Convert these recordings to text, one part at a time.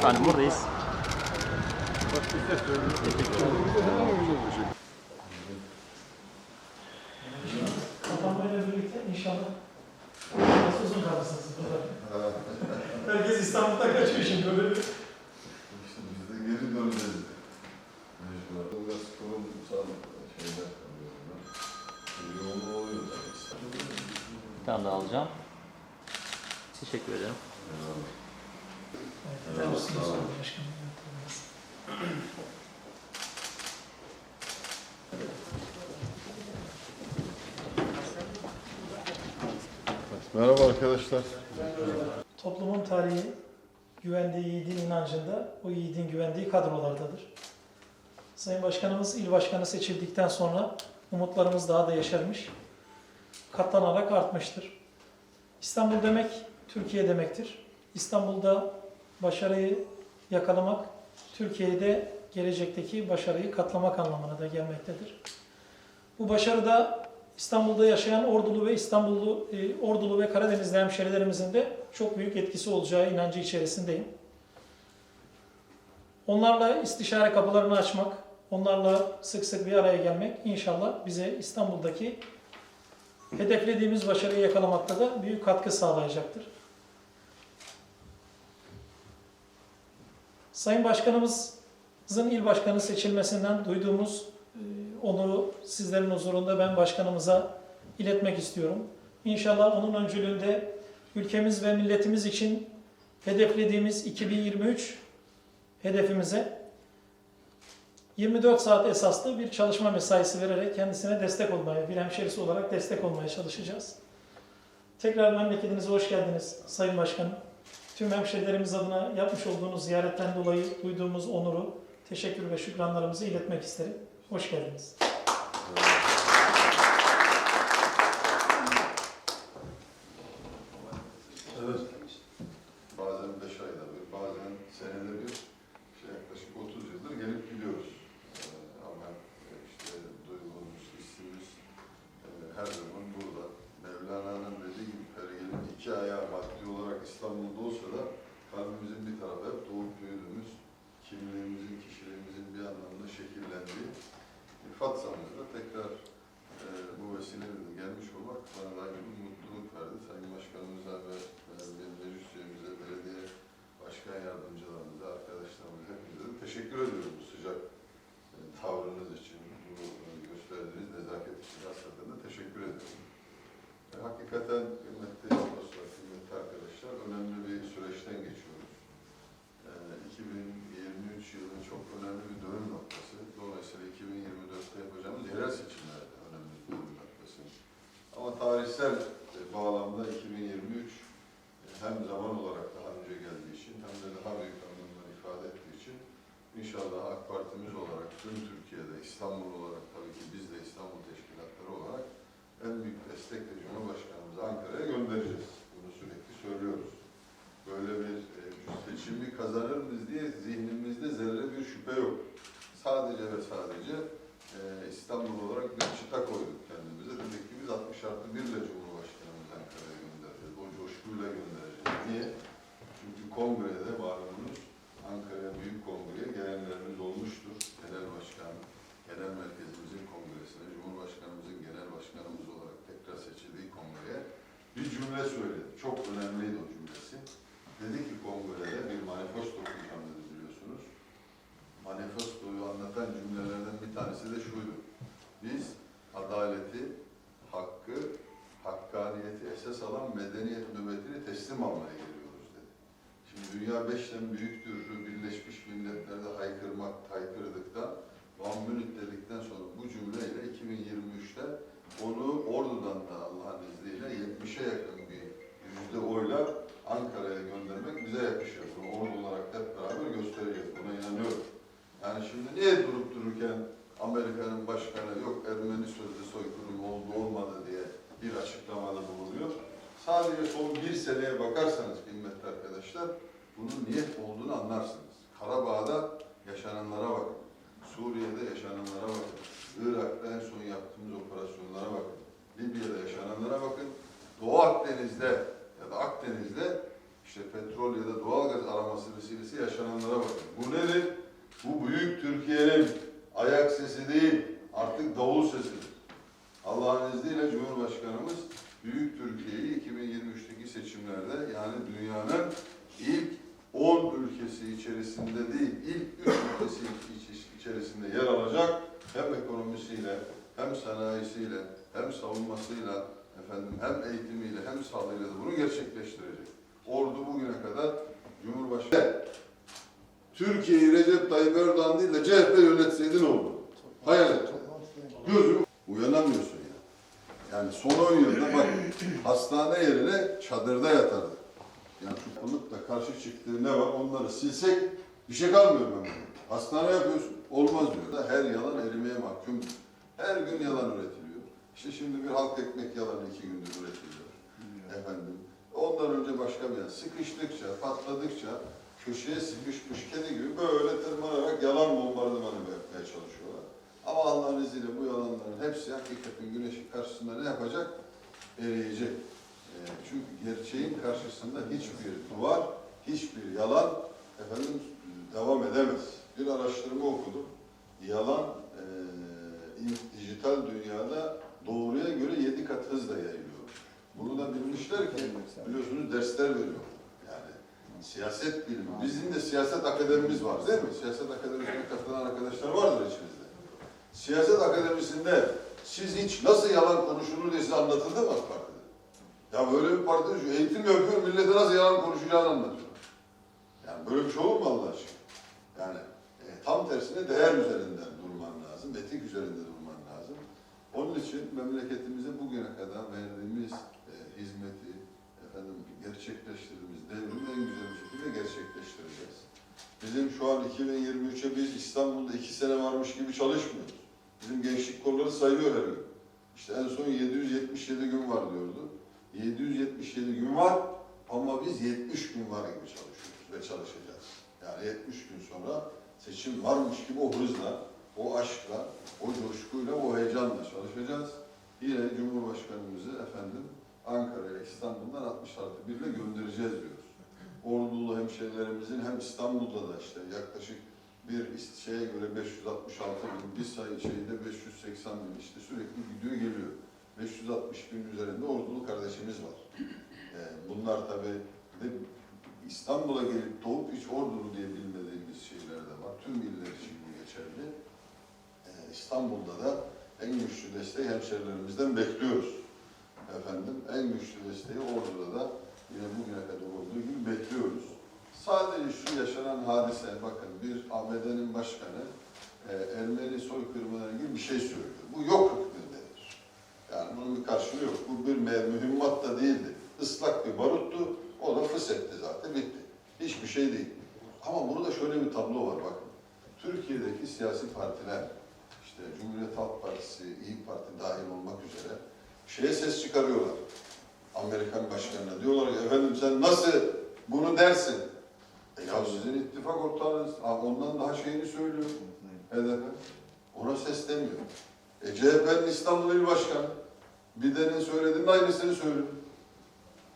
Efendim buradayız. Kapanmayla birlikte inşallah nasıl uzun kalırsınız burada. Herkes İstanbul'da kaçıyor şimdi böyle bir İşte biz de geri döneceğiz. Mecbur. Biraz kurumsal şeyler kalıyorum ben. Yoğun oluyor tabii. Bir tane daha alacağım. Teşekkür ederim. Evet, evet, sağ olun. Başkanım, Merhaba arkadaşlar. Toplumun tarihi güvendiği yiğidin inancında, o yiğidin güvendiği kadrolardadır. Sayın Başkanımız il başkanı seçildikten sonra umutlarımız daha da yeşermiş, katlanarak artmıştır. İstanbul demek Türkiye demektir. İstanbul'da başarıyı yakalamak, Türkiye'de gelecekteki başarıyı katlamak anlamına da gelmektedir. Bu başarıda İstanbul'da yaşayan Ordulu ve İstanbullu, e, Ordulu ve Karadenizli hemşerilerimizin de çok büyük etkisi olacağı inancı içerisindeyim. Onlarla istişare kapılarını açmak, onlarla sık sık bir araya gelmek inşallah bize İstanbul'daki hedeflediğimiz başarıyı yakalamakta da büyük katkı sağlayacaktır. Sayın Başkanımızın il başkanı seçilmesinden duyduğumuz e, onuru sizlerin huzurunda ben başkanımıza iletmek istiyorum. İnşallah onun öncülüğünde ülkemiz ve milletimiz için hedeflediğimiz 2023 hedefimize 24 saat esaslı bir çalışma mesaisi vererek kendisine destek olmaya, bir hemşerisi olarak destek olmaya çalışacağız. Tekrar memleketinize hoş geldiniz Sayın Başkanım. Tüm hemşerilerimiz adına yapmış olduğunuz ziyaretten dolayı duyduğumuz onuru, teşekkür ve şükranlarımızı iletmek isterim. Hoş geldiniz. Evet. Bazen beş ayda bir, bazen senede bir, işte yaklaşık 30 yıldır gelip gidiyoruz. Ee, ama işte duygumuz, hissimiz e, her zaman burada. Mevlana'nın dediği gibi Pergel'in iki ayağı maddi olarak İstanbul'da olsa da kalbimizin bir tarafı hep doğup büyüdüğümüz, kimliğimizin, kişiliğimizin bir anlamda şekillendiği Fatsa'mızda tekrar e, bu vesileyle gelmiş olmak bana da bir mutluluk verdi. Sayın Başkanımıza ve e, meclis üyemize, belediye başkan yardımcılarımıza, arkadaşlarımıza hepinize de teşekkür ediyorum bu sıcak e, tavrınız için, bu e, gösterdiğiniz nezaket için hakikaten teşekkür ediyorum. E, hakikaten kıymetli dostlar, kıymetli arkadaşlar önemli bir süreçten geçiyoruz. E, 2023 yılı çok önemli bir dönüm noktası. Dolayısıyla 2024'te yapacağımız yerel seçimlerde önemli bir dönüm noktası. Ama tarihsel e, bağlamda 2023 e, hem zaman olarak daha önce geldiği için hem de daha büyük anlamlar ifade ettiği için inşallah AK Partimiz olarak tüm Türkiye'de, İstanbul olarak tabii ki biz de İstanbul teşkilatları olarak en büyük destekle Cumhurbaşkanımızı Ankara'ya göndereceğiz. Bunu sürekli söylüyoruz. Böyle bir e, seçimi kazanır mıyız diye zihnimizde zerre bir şüphe yok. Sadece ve sadece e, İstanbul olarak bir çıta koyduk kendimize. Dedik ki biz 60 artı 1 ile Cumhurbaşkanımızı Ankara'ya göndereceğiz. O coşkuyla göndereceğiz. Niye? Çünkü kongrede malumunuz Ankara'ya büyük kongreye gelenlerimiz olmuştur. Genel başkan, genel merkezimizin kongresine, Cumhurbaşkanımızın genel başkanımız olarak tekrar seçildiği kongreye bir cümle söyledi. Çok önemliydi o cümlesi. Dedi ki kongrede bir manifesto okuyacağım dedi biliyorsunuz. Manifestoyu anlatan cümlelerden bir tanesi de şuydu. Biz adaleti, hakkı, hakkaniyeti esas alan medeniyet nöbetini teslim almaya geliyoruz dedi. Şimdi dünya beşten büyüktür, Birleşmiş Milletler'de haykırmak, haykırdıktan, one minute dedikten sonra bu cümleyle 2023'te onu Ordu'dan da Allah'ın izniyle 70'e yakın bir yüzde oyla Ankara'ya göndermek bize yakışır. Bunu ordu olarak hep beraber göstereceğiz. Buna inanıyorum. Yani şimdi niye durup dururken Amerika'nın başkanı yok Ermeni sözlü soykırım oldu olmadı diye bir açıklamada bulunuyor. Sadece son bir seneye bakarsanız kıymetli arkadaşlar bunun niye olduğunu anlarsınız. Karabağ'da yaşananlara bakın. Suriye'de yaşananlara bakın. Irak'ta en son yaptığımız operasyonlara bakın. Libya'da yaşananlara bakın. Doğu Akdeniz'de ya da Akdeniz'de işte petrol ya da doğalgaz araması vesilesi yaşananlara bakın. Bu nedir? Bu büyük sanayisiyle, hem savunmasıyla, efendim hem eğitimiyle, hem sağlığıyla da bunu gerçekleştirecek. Ordu bugüne kadar Cumhurbaşkanı Türkiye'yi Recep Tayyip Erdoğan değil de CHP yönetseydi ne olur? Hayal et. Gözünü uyanamıyorsun ya. Yani son 10 yılda bak hastane yerine çadırda yatardı. Yani tutuklanıp da karşı çıktığı ne var onları silsek bir şey kalmıyor ben. Hastane yapıyorsun olmaz diyor. Her yalan erimeye mahkum. Her gün yalan üretiliyor. İşte şimdi bir halk ekmek yalanı iki gündür üretiliyor. Efendim. Ondan önce başka bir yalan. Sıkıştıkça, patladıkça köşeye sıkışmış kedi gibi böyle tırmanarak yalan bombardımanı yapmaya çalışıyorlar. Ama Allah'ın izniyle bu yalanların hepsi hakikatin güneşin karşısında ne yapacak? Eriyecek. Ee, çünkü gerçeğin karşısında hiçbir duvar, hiçbir yalan efendim devam edemez. Bir araştırma okudum. Yalan e, dijital dünyada doğruya göre yedi kat hızla yayılıyor. Bunu da bilmişler ki biliyorsunuz dersler veriyor. Yani siyaset bilimi. Bizim de siyaset akademimiz var değil mi? Siyaset akademisine katılan arkadaşlar vardır içimizde. Siyaset akademisinde siz hiç nasıl yalan konuşulur diye size anlatıldı mı AK Parti'de? Ya böyle bir parti düşün. Eğitim yapıyor, millete nasıl yalan konuşacağını anlatıyor. Yani böyle bir şey olur mu Allah aşkına? Yani e, tam tersine değer üzerinden durman lazım, etik üzerinde durman lazım. Onun için memleketimize bugüne kadar verdiğimiz e, hizmeti, efendim gerçekleştirdiğimiz devrimi en güzel bir şekilde gerçekleştireceğiz. Bizim şu an 2023'e biz İstanbul'da iki sene varmış gibi çalışmıyoruz. Bizim gençlik kolları sayıyor her. İşte en son 777 gün var diyordu. 777 gün var ama biz 70 gün var gibi çalışıyoruz ve çalışacağız. Yani 70 gün sonra seçim varmış gibi o hızla, o aşkla, o coşkuyla, o heyecanla çalışacağız. Yine Cumhurbaşkanımızı efendim Ankara'ya, İstanbul'dan 60 artı 1 ile göndereceğiz diyoruz. Ordulu hemşehrilerimizin hem İstanbul'da da işte yaklaşık bir şeye göre 566 bin, bir sayı şeyde 580 bin işte sürekli gidiyor geliyor. 560 bin üzerinde ordulu kardeşimiz var. Ee, bunlar tabii de İstanbul'a gelip doğup hiç ordulu diye bilmediğimiz şeyler de var. Tüm iller için İstanbul'da da en güçlü desteği hemşerilerimizden bekliyoruz. Efendim en güçlü desteği orduda da yine bugüne kadar olduğu gibi bekliyoruz. Sadece şu yaşanan hadise, bakın bir ABD'nin başkanı e, Ermeni soykırımına ilgili bir şey söylüyor. Bu yok hükmündedir. Yani bunun bir karşılığı yok. Bu bir mühimmat da değildi. Islak bir baruttu. O da fıs etti zaten. Bitti. Hiçbir şey değil. Ama burada şöyle bir tablo var bakın. Türkiye'deki siyasi partiler, işte Cumhuriyet Halk Partisi, İYİ Parti dahil olmak üzere şeye ses çıkarıyorlar. Amerikan başkanına diyorlar ki efendim sen nasıl bunu dersin? E ya sizin ittifak ortağınız, ondan daha şeyini söylüyor. HDP. Ona sesleniyor. E CHP'nin İstanbul İl Başkanı. Biden'in söylediğinin aynısını söylüyor.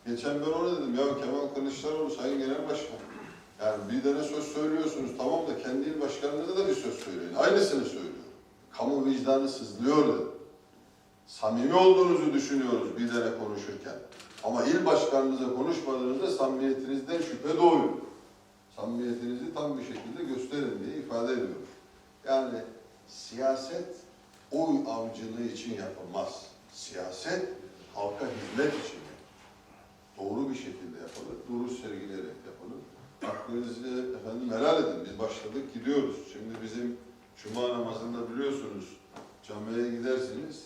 Geçen ben ona dedim ya Kemal Kılıçdaroğlu Sayın Genel Başkan. Yani Biden'e söz söylüyorsunuz tamam da kendi il başkanınıza da bir söz söyleyin. Aynısını söylüyor. Kamu vicdanı sızlıyor dedi. Samimi olduğunuzu düşünüyoruz Biden'e konuşurken. Ama il başkanınıza konuşmadığınızda samimiyetinizden şüphe doğuyor. Samimiyetinizi tam bir şekilde gösterin diye ifade ediyoruz. Yani siyaset oy avcılığı için yapılmaz. Siyaset halka hizmet için. Doğru bir şekilde yapılır, duruş sergileyerek yapılır. Hakkınızı efendim helal edin. Biz başladık gidiyoruz. Şimdi bizim Cuma namazında biliyorsunuz camiye gidersiniz.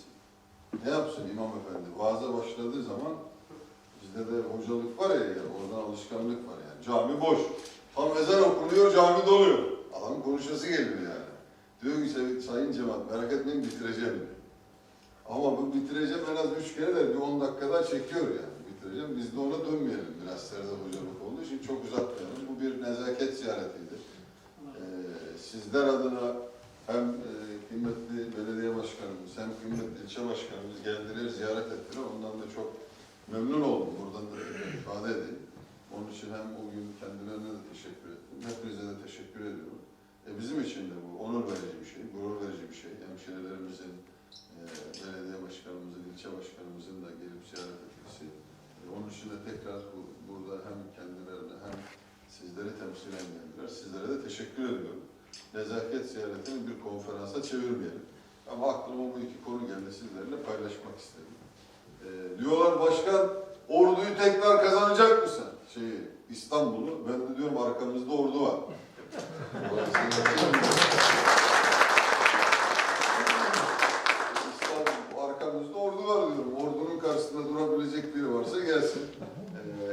Ne yapsın imam efendi? Vaaza başladığı zaman bizde de hocalık var ya, yani, oradan alışkanlık var yani. Cami boş. Tam ezan okunuyor, cami doluyor. Adam konuşası geliyor yani. Diyor ki "Say- sayın cemaat merak etmeyin bitireceğim. Ama bu bitireceğim en az üç kere de bir on dakikada çekiyor yani. Bitireceğim. Biz de ona dönmeyelim biraz Serdar Hocalık olduğu için çok uzatmayalım. Bu bir nezaket ziyaretiydi. Ee, sizler adına hem e, kıymetli belediye başkanımız hem kıymetli ilçe başkanımız geldiler, ziyaret ettiler. Ondan da çok memnun oldum. Buradan da ifade edeyim. Onun için hem o gün kendilerine de teşekkür ettim. Hepinize de teşekkür ediyorum. E, bizim için de bu onur verici bir şey, gurur verici bir şey. Hemşehrilerimizin, e, belediye başkanımızın, ilçe başkanımızın da gelip ziyaret etmesi. E, onun için de tekrar bu, burada hem kendilerine hem sizleri temsilen geldiler. Sizlere de teşekkür ediyorum. Nezaket ziyaretini bir konferansa çevirmeyelim. Ama aklıma bu iki konu geldi sizlerle paylaşmak istedim. E, diyorlar başkan orduyu tekrar kazanacak mısın? Şeyi, İstanbul'u. Ben de diyorum arkamızda ordu var. İstanbul, arkamızda ordu var diyorum. Ordunun karşısında durabilecek biri varsa gelsin.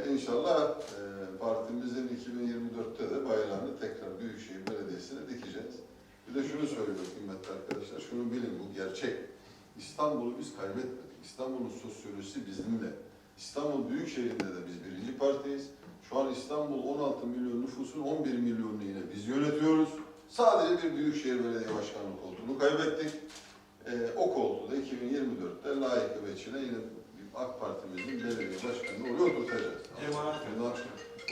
Ee, inşallah e, partimizin 2024'te de bayrağını tekrar Büyükşehir Belediyesi'ne dikeceğiz. Söylüyorum kıymetli arkadaşlar, şunu bilin bu gerçek. İstanbul'u biz kaybetmedik. İstanbul'un sosyolojisi bizimle. İstanbul Büyükşehir'inde de biz birinci partiyiz. Şu an İstanbul 16 milyon nüfusun 11 milyonunu yine biz yönetiyoruz. Sadece bir Büyükşehir Belediye Başkanlığı koltuğunu kaybettik. Ee, o koltuğu da 2024'te layıkı ve içine yine AK Parti'mizin belediye başkanını oraya oturtacağız. Emanet. Bundan,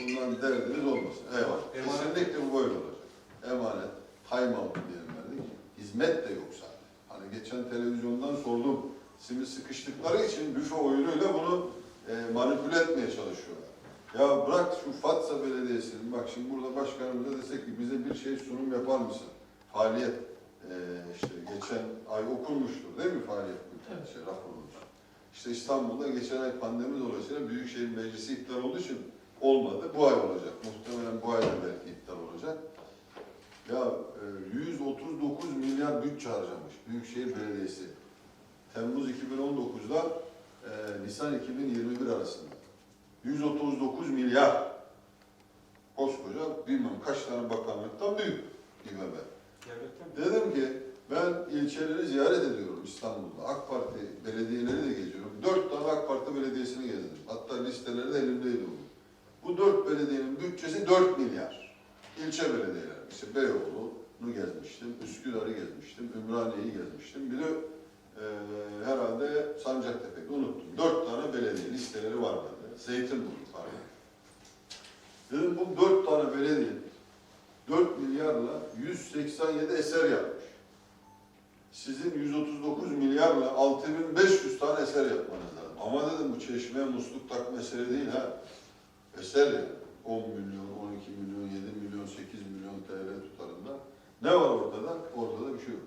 bundan derdiniz olmasın. Eyvallah. Kesinlikle bu böyle olacak. Emanet, haymalı diyelim verdik. Hizmet de yok zaten. Hani geçen televizyondan sordum. Şimdi sıkıştıkları için büfe oyunuyla bunu e, manipüle etmeye çalışıyorlar. Ya bırak şu Fatsa Belediyesi'nin, bak şimdi burada başkanımıza desek ki bize bir şey sunum yapar mısın? Faaliyet, e, işte geçen ay okunmuştur değil mi faaliyet bülteni, Evet. şey, raporumuz. İşte İstanbul'da geçen ay pandemi dolayısıyla Büyükşehir Meclisi iptal olduğu için olmadı. Bu ay olacak. Muhtemelen bu ay da belki iptal olacak. Ya e, 139 milyar bütçe harcamış Büyükşehir Belediyesi. Temmuz 2019'da e, Nisan 2021 arasında. 139 milyar. Koskoca bilmem kaç tane bakanlıktan büyük İBB. Mi? Dedim ki ben ilçeleri ziyaret ediyorum İstanbul'da. AK Parti belediyeleri de geziyorum. Dört tane AK Parti belediyesini gezdim. Hatta listeleri de elimdeydi bugün. Bu dört belediyenin bütçesi 4 milyar. İlçe belediyeler. İşte Beyoğlu'nu gezmiştim, Üsküdar'ı gezmiştim, Ümraniye'yi gezmiştim. Bir de e, herhalde Sancaktepe'yi unuttum. Dört tane belediye listeleri var bende. Zeytinburnu pardon. Dedim bu dört tane belediye 4 milyarla 187 eser yapmış. Sizin 139 milyarla 6500 tane eser yapmanız lazım. Ama dedim bu çeşmeye musluk takma eseri değil ha. Eser yani. 10 milyon, TL tutarında. Ne var ortada? Ortada bir şey yok.